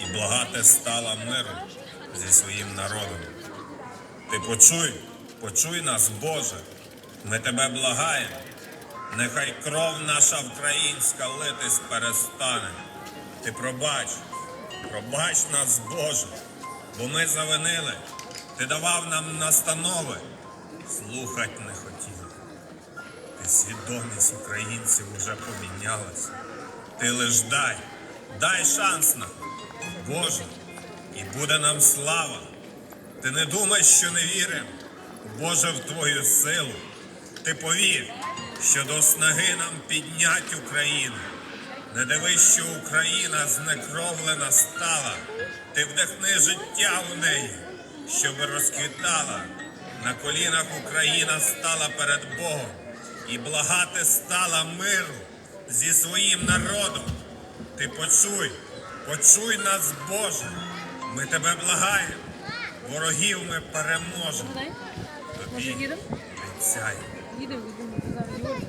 і благати стала миру зі своїм народом. Ти почуй, почуй нас, Боже, ми тебе благаємо. Нехай кров наша українська литись перестане. Ти пробач, пробач нас, Боже, бо ми завинили. Ти давав нам настанови, слухать не хотіли. Ти свідомість українців уже помінялась. Ти лиш дай, дай шанс нам, Боже, і буде нам слава. Ти не думай, що не вірим, Боже, в Твою силу. Ти повір, що до снаги нам піднять Україну. Не дивись, що Україна знекровлена стала. Ти вдихни життя в неї, щоб розквітала. На колінах Україна стала перед Богом і благати стала миру зі своїм народом. Ти почуй, почуй нас, Боже. Ми тебе благаємо. Ворогів ми переможемо. Може Тобі обіцяємо. Їдемо, їдемо. Зараз.